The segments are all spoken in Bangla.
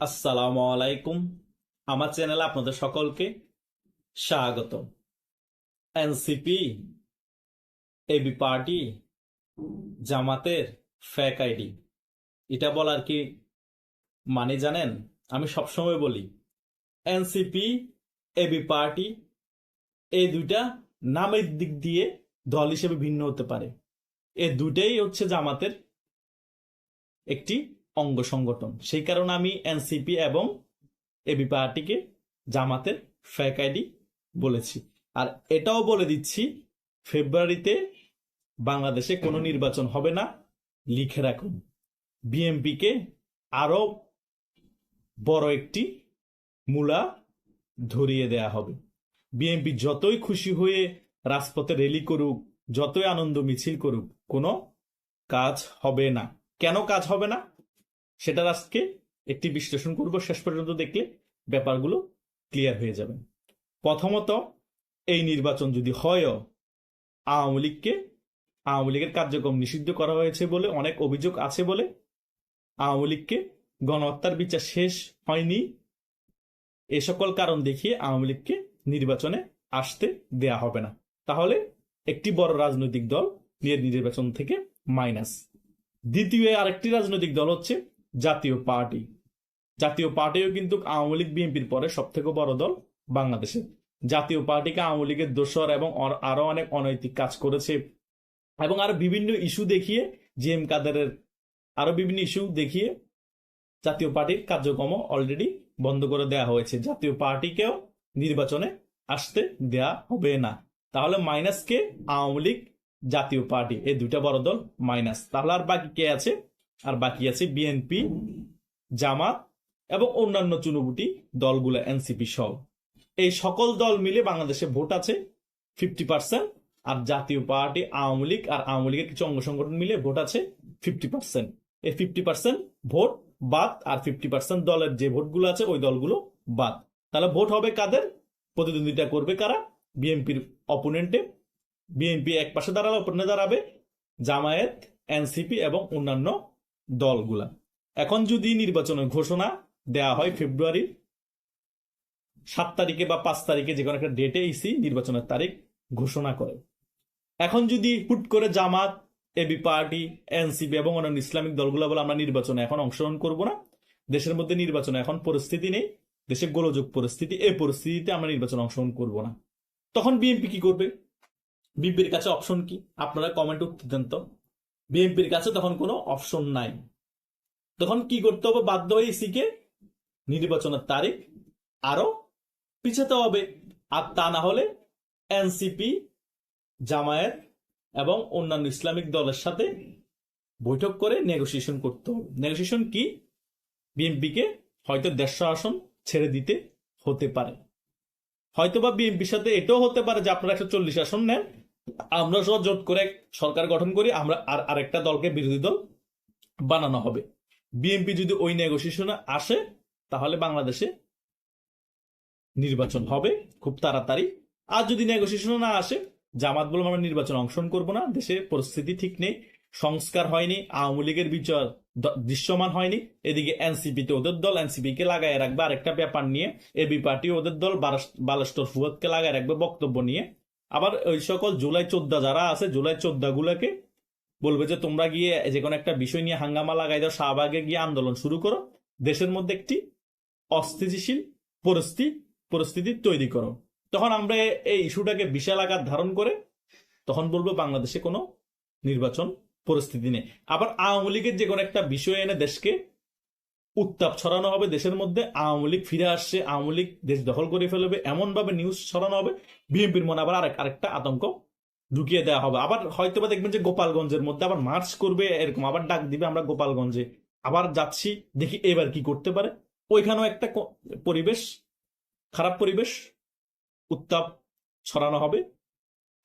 আসসালামু আলাইকুম। আমার চ্যানেলে আপনাদের সকলকে স্বাগত এনসিপি, এবি পার্টি, জামাতের ফ্যাক আইডি। এটা বলার কি মানে জানেন? আমি সবসময় বলি, এনসিপি, এবি পার্টি এই দুইটা নামের দিক দিয়ে দল হিসেবে ভিন্ন হতে পারে। এ দুটাই হচ্ছে জামাতের একটি অঙ্গ সংগঠন। সেই কারণে আমি এনসিপি এবং এবি পার্টিকে জামাতের ফ্যাক আইডি বলেছি। আর এটাও বলে দিচ্ছি, ফেব্রুয়ারিতে বাংলাদেশে কোনো নির্বাচন হবে না, লিখে রাখুন। বিএমপিকে আরও বড় একটি মূলা ধরিয়ে দেয়া হবে। বিএনপি যতই খুশি হয়ে রাজপথে র্যালি করুক, যতই আনন্দ মিছিল করুক, কোনো কাজ হবে না। কেন কাজ হবে না? সেটার আজকে একটি বিশ্লেষণ করব। শেষ পর্যন্ত দেখলে ব্যাপারগুলো ক্লিয়ার হয়ে যাবে। প্রথমত, এই নির্বাচন যদি হয়ও আওয়ামী লীগকে, আওয়ামী লীগের কার্যক্রম নিষিদ্ধ করা হয়েছে বলে, অনেক অভিযোগ আছে বলে আওয়ামী লীগকে গণহত্যার বিচার শেষ হয়নি। এ সকল কারণ দেখিয়ে আওয়ামী লীগকে নির্বাচনে আসতে দেয়া হবে না। তাহলে একটি বড় রাজনৈতিক দল নির্বাচন থেকে মাইনাস। দ্বিতীয় আরেকটি রাজনৈতিক দল হচ্ছে জাতীয় পার্টি। জাতীয় পার্টিও কিন্তু আওয়ামী লীগ বিএনপির পরে সব থেকে বড় দল বাংলাদেশে। জাতীয় পার্টিকে আওয়ামী লীগের দোসর এবং আরও অনেক অনৈতিক কাজ করেছে। এবং আরও বিভিন্ন ইস্যু দেখিয়ে জি এম কাদেরের আরও বিভিন্ন ইস্যু দেখিয়ে জাতীয় পার্টির কার্যক্রম অলরেডি বন্ধ করে দেওয়া হয়েছে। জাতীয় পার্টিকেও নির্বাচনে আসতে দেয়া হবে না। তাহলে মাইনাস কে আওয়ামী লীগ, জাতীয় পার্টি, এই দুইটা বড় দল মাইনাস তাহলে আর বাকি কে আছে? আর বাকি আছে বিএনপি জামাত এবং অন্যান্য চুনুবুটি দলগুলো এনসিপি সহ। এই সকল দল মিলে বাংলাদেশে ভোট আছে ফিফটি পার্সেন্ট আর জাতীয় পার্টি, আওয়ামী লীগ আর আওয়ামী লীগের কিছু অঙ্গ সংগঠন মিলে ভোট আছে ফিফটি পার্সেন্ট এই ফিফটি পার্সেন্ট ভোট বাদ আর ফিফটি পার্সেন্ট দলের যে ভোটগুলো আছে, ওই দলগুলো বাদ। তাহলে ভোট হবে কাদের? প্রতিদ্বন্দ্বিতা করবে কারা? বিএনপির অপোনেন্টে বিএনপি এক পাশে দাঁড়ালে অপোনেন্টে দাঁড়াবে জামায়াত এনসিপি এবং অন্যান্য দলগুলা। এখন যদি নির্বাচনের ঘোষণা দেয়া হয় ফেব্রুয়ারির সাত তারিখে বা পাঁচ তারিখে যে কোনো একটা ডেটে ইসি নির্বাচনের তারিখ ঘোষণা করে। এখন যদি হুট করে জামাত এবি পার্টি এনসিপি এবং অন্যান্য ইসলামিক দলগুলো বলে আমরা নির্বাচনে এখন অংশগ্রহণ করব না, দেশের মধ্যে নির্বাচনে এখন পরিস্থিতি নেই, দেশে গোলযোগ পরিস্থিতি, এই পরিস্থিতিতে আমরা নির্বাচনে অংশগ্রহণ করব না। তখন বিএনপি কি করবে? বিএনপির কাছে অপশন কি? আপনারা কমেন্ট উত্তর দেন তো। বিএনপির কাছে তখন কোনো অপশন নাই। তখন কি করতে হবে? বাধ্য হয়ে ইসিকে নির্বাচনের তারিখ আরও পিছাতে হবে। আর তা না হলে এনসিপি জামায়াত এবং অন্যান্য ইসলামিক দলের সাথে বৈঠক করে নেগোসিয়েশন করতে হবে। নেগোসিয়েশন কি? বিএনপিকে হয়তো দেড়শো আসন ছেড়ে দিতে হতে পারে। হয়তো বা বিএনপির সাথে এটাও হতে পারে যে আপনারা একশো চল্লিশ আসন নেন। আমরা সহ জোট করে সরকার গঠন করি, আমরা আর আরেকটা দলকে বিরোধী দল বানানো হবে। বিএনপি যদি ওই নেগোসিয়েশনে আসে, তাহলে বাংলাদেশে নির্বাচন হবে খুব তাড়াতাড়ি। আর যদি নেগোসিয়েশন না আসে, জামাত বলব আমরা নির্বাচন অংশগ্রহণ করব না, দেশে পরিস্থিতি ঠিক নেই, সংস্কার হয়নি, আওয়ামী লীগের বিচার দৃশ্যমান হয়নি, এদিকে এনসিপি তে ওদের দল এনসিপি কে লাগায় রাখবে, আরেকটা ব্যাপার নিয়ে এবি পার্টি ওদের দল বালাস্টর ফুয়াদকে লাগায় রাখবে বক্তব্য নিয়ে। আবার ওই সকল জুলাই চোদ্দা যারা আছে, জুলাই চোদ্দ গুলাকে বলবে যে তোমরা গিয়ে যে কোনো একটা বিষয় নিয়ে হাঙ্গামা লাগাই দাও, শাহবাগে গিয়ে আন্দোলন শুরু করো। দেশের মধ্যে একটি অস্থিতিশীল পরিস্থিতি পরিস্থিতি তৈরি করো। তখন আমরা এই ইস্যুটাকে বিশাল আকার ধারণ করে তখন বলব বাংলাদেশে কোনো নির্বাচন পরিস্থিতি নেই। আবার আওয়ামী লীগের যে কোনো একটা বিষয় এনে দেশকে উত্তাপ ছড়ানো হবে, দেশের মধ্যে আওয়ামী লীগ ফিরে আসছে, আওয়ামী লীগ দেশ দখল করে ফেলবে এমন ভাবে নিউজ ছড়ানো হবে। বিএনপির মনে আবার আরেক আরেকটা আতঙ্ক ঢুকিয়ে দেওয়া হবে। আবার হয়তো বা দেখবেন যে গোপালগঞ্জের মধ্যে আবার মার্চ করবে, এরকম আবার ডাক দিবে আমরা গোপালগঞ্জে। আবার যাচ্ছি, দেখি এবার কি করতে পারে। ওইখানেও একটা পরিবেশ, খারাপ পরিবেশ, উত্তাপ ছড়ানো হবে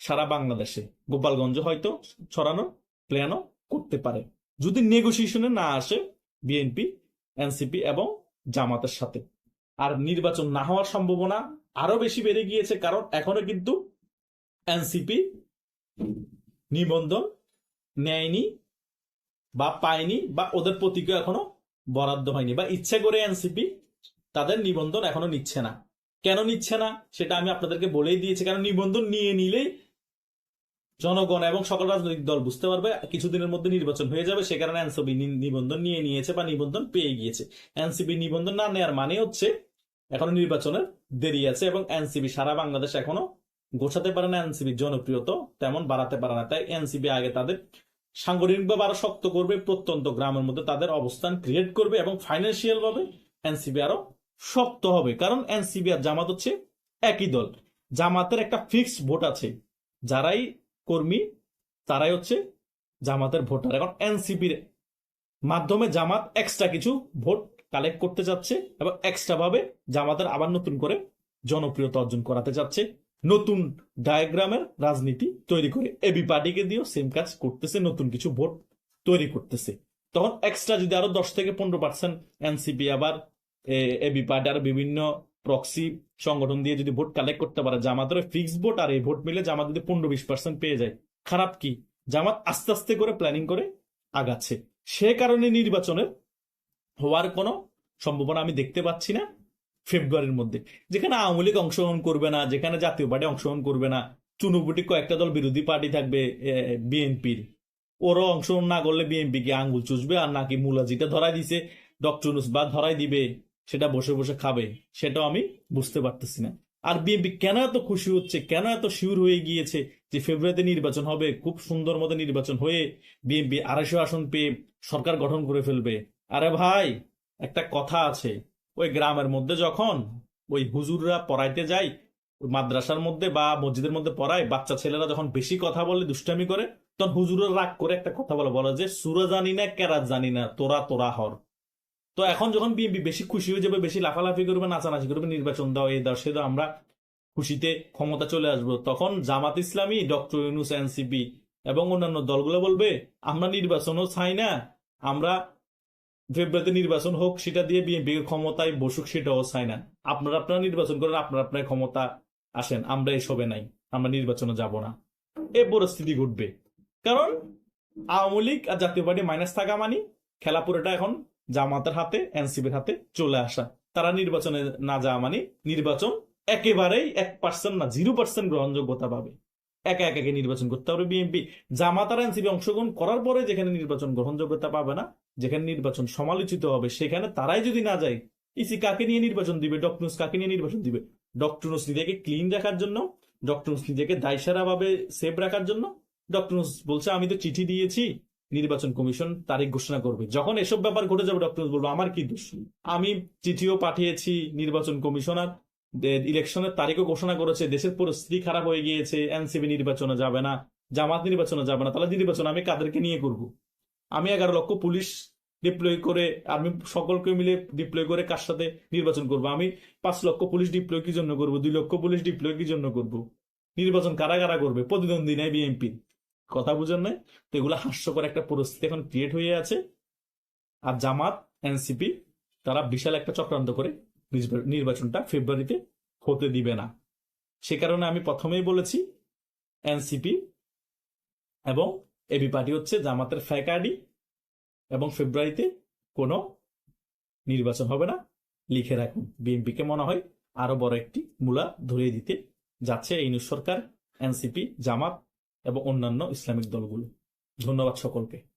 সারা বাংলাদেশে। গোপালগঞ্জ হয়তো ছড়ানোর প্ল্যানও করতে পারে। যদি নেগোসিয়েশনে না আসে, বিএনপি এনসিপি এবং জামাতের সাথে। আর নির্বাচন না হওয়ার সম্ভাবনা আরও বেশি বেড়ে গিয়েছে, কারণ এখনও কিন্তু এনসিপি নিবন্ধন নেয়নি বা পায়নি বা ওদের প্রতীকও এখনও বরাদ্দ হয়নি বা ইচ্ছে করে এনসিপি তাদের নিবন্ধন এখনও নিচ্ছে না। কেন নিচ্ছে না সেটা আমি আপনাদেরকে বলেই দিয়েছি, কারণ নিবন্ধন নিয়ে নিলেই জনগণ এবং সকল রাজনৈতিক দল বুঝতে পারবে, কিছুদিনের মধ্যে নির্বাচন হয়ে যাবে, সে কারণে এনসিপি নিবন্ধন নিয়ে নিয়েছে বা নিবন্ধন পেয়ে গিয়েছে। এনসিপি নিবন্ধন না নেওয়ার মানে হচ্ছে এখনও নির্বাচনের দেরি আছে এবং এনসিপি সারা বাংলাদেশ এখনও গোছাতে পারে না এনসিবির জনপ্রিয়তা তেমন বাড়াতে পারে না। তাই এনসিবি আগে তাদের সাংগঠনিকভাবে আরও শক্ত করবে, প্রত্যন্ত গ্রামের মধ্যে তাদের অবস্থান ক্রিয়েট করবে এবং ফাইন্যান্সিয়াল ভাবে এনসিবি আরও শক্ত হবে। কারণ এনসিবি আর জামাত হচ্ছে একই দল। জামাতের একটা ফিক্সড ভোট আছে। যারাই কর্মী, তারাই হচ্ছে জামাতের ভোটার। এখন এনসিপির মাধ্যমে জামাত এক্সট্রা কিছু ভোট কালেক্ট করতে যাচ্ছে এবং এক্সট্রা ভাবে জামাতের আবার নতুন করে জনপ্রিয়তা অর্জন করাতে যাচ্ছে। নতুন ডায়াগ্রামের রাজনীতি তৈরি করে এবি পার্টিকে দিয়েও সেম কাজ করতেছে, নতুন কিছু ভোট তৈরি করতেছে। তখন এক্সট্রা যদি আরও দশ থেকে পনেরো পার্সেন্ট এনসিপি আবার এবি পার্টি আরও বিভিন্ন প্রক্সি সংগঠন দিয়ে যদি ভোট কালেক্ট করতে পারে, জামাতের ফিক্স ভোট আর এই ভোট মিলে জামাত যদি পনেরো বিশ পার্সেন্ট পেয়ে যায়। খারাপ কি? জামাত আস্তে আস্তে করে প্ল্যানিং করে আগাচ্ছে। সে কারণে নির্বাচনের হওয়ার কোনো সম্ভাবনা আমি দেখতে পাচ্ছি না ফেব্রুয়ারির মধ্যে। যেখানে আওয়ামী লীগ অংশগ্রহণ করবে না, যেখানে জাতীয় পার্টি অংশগ্রহণ করবে না চুনুপুটি কয়েকটা দল বিরোধী পার্টি থাকবে বিএনপির। ওরও অংশগ্রহণ না করলে বিএনপি কে আঙ্গুল চুষবে আর নাকি মুলাজিটা ধরাই দিছে, ডক্টর বা ধরাই দিবে? সেটা বসে বসে খাবে, সেটাও আমি বুঝতে পারতেছি না। আর বিএনপি কেন এত খুশি হচ্ছে, কেন এত শিউর হয়ে গিয়েছে যে ফেব্রুয়ারিতে নির্বাচন হবে, খুব সুন্দর মতো নির্বাচন হয়ে বিএনপি আড়াইশো আসন পেয়ে সরকার গঠন করে ফেলবে। আরে ভাই, একটা কথা আছে, ওই গ্রামের মধ্যে যখন ওই হুজুররা পড়াইতে যায়, ওই মাদ্রাসার মধ্যে বা মসজিদের মধ্যে পড়ায়, বাচ্চা ছেলেরা যখন বেশি কথা বলে, দুষ্টামি করে, তখন হুজুররা রাগ করে একটা কথা বলে বলে যে, সুরা জানি না, কেরাত জানি না, তোরা তোরা হর। তো এখন যখন বিএনপি বেশি খুশি হয়ে যাবে, বেশি লাফালাফি করবে, নাচানাচি করবে, নির্বাচন দাও এই দাও, সে দাও, আমরা খুশিতে ক্ষমতা চলে আসব। তখন জামাত ইসলামী, ডক্টর ইউনুস, এনসিপি এবং অন্যান্য দলগুলো বলবে, আমরা নির্বাচনও চাই না, আমরা ফেব্রুয়ারিতে নির্বাচন হোক, সেটা দিয়ে বিএনপি ক্ষমতায় বসুক, সেটাও চাই না। আপনারা আপনারা নির্বাচন করেন, আপনারা আপনার ক্ষমতা আসেন, আমরা এসবে নাই, আমরা নির্বাচনে যাব না। এ পরিস্থিতি ঘটবে। কারণ আওয়ামী লীগ আর জাতীয় পার্টি মাইনাস থাকা মানি খেলা পুরোটা এখন জামাতের হাতে, এনসিপির হাতে চলে আসা। তারা নির্বাচনে না যাওয়া মানে নির্বাচন একেবারেই এক পার্সেন্ট না জিরো পার্সেন্ট গ্রহণযোগ্যতা পাবে। একা একাকে নির্বাচন করতে হবে বিএনপি জামাত আর এনসিপি অংশগ্রহণ করার পরে যেখানে নির্বাচন গ্রহণযোগ্যতা পাবে না, যেখানে নির্বাচন সমালোচিত হবে, সেখানে তারাই যদি না যায় ইসি কাকে নিয়ে নির্বাচন দিবে? ডক্টরস কাকে নিয়ে নির্বাচন দিবে? ডক্টরস নিজেকে ক্লিন রাখার জন্য ডক্টরস নিজেকে দায়সারা ভাবে সেভ রাখার জন্য ডক্টরস বলছে, আমি তো চিঠি দিয়েছি নির্বাচন কমিশন তারিখ ঘোষণা করবে। যখন এসব ব্যাপার ঘটে যাবে ডক্টর বলব, আমার কি দোষ আমি চিঠিও পাঠিয়েছি নির্বাচন কমিশনার। ইলেকশনের তারিখও ঘোষণা করেছে, দেশের পরিস্থিতি খারাপ হয়ে গিয়েছে এনসিবি নির্বাচনে যাবে না, জামাত নির্বাচনে যাবে না, তাহলে নির্বাচন আমি কাদেরকে নিয়ে করব? আমি এগারো লক্ষ পুলিশ ডিপ্লয় করে, আমি সকলকে মিলে ডিপ্লয় করে কার সাথে নির্বাচন করব? আমি পাঁচ লক্ষ পুলিশ ডিপ্লয় কি জন্য করব? দুই লক্ষ পুলিশ ডিপ্লয় কি জন্য করব? নির্বাচন কারা কারা করবে? প্রতিদ্বন্দ্বী নেই বিএনপি। কথা বুঝেন নাই? তো এগুলো হাস্যকর একটা পরিস্থিতি এখন ক্রিয়েট হয়ে আছে। আর জামাত এনসিপি তারা বিশাল একটা চক্রান্ত করে নির্বাচনটা ফেব্রুয়ারিতে হতে দিবে না। সে কারণে আমি প্রথমেই বলেছি এনসিপি এবং এবি পার্টি হচ্ছে জামাতের ফ্যাকাডি এবং ফেব্রুয়ারিতে কোনো নির্বাচন হবে না। লিখে রাখুন বিএনপিকে মনে হয় আরও বড় একটি মূলা ধরিয়ে দিতে যাচ্ছে এই সরকার এনসিপি জামাত এবং অন্যান্য ইসলামিক দলগুলো। ধন্যবাদ সকলকে।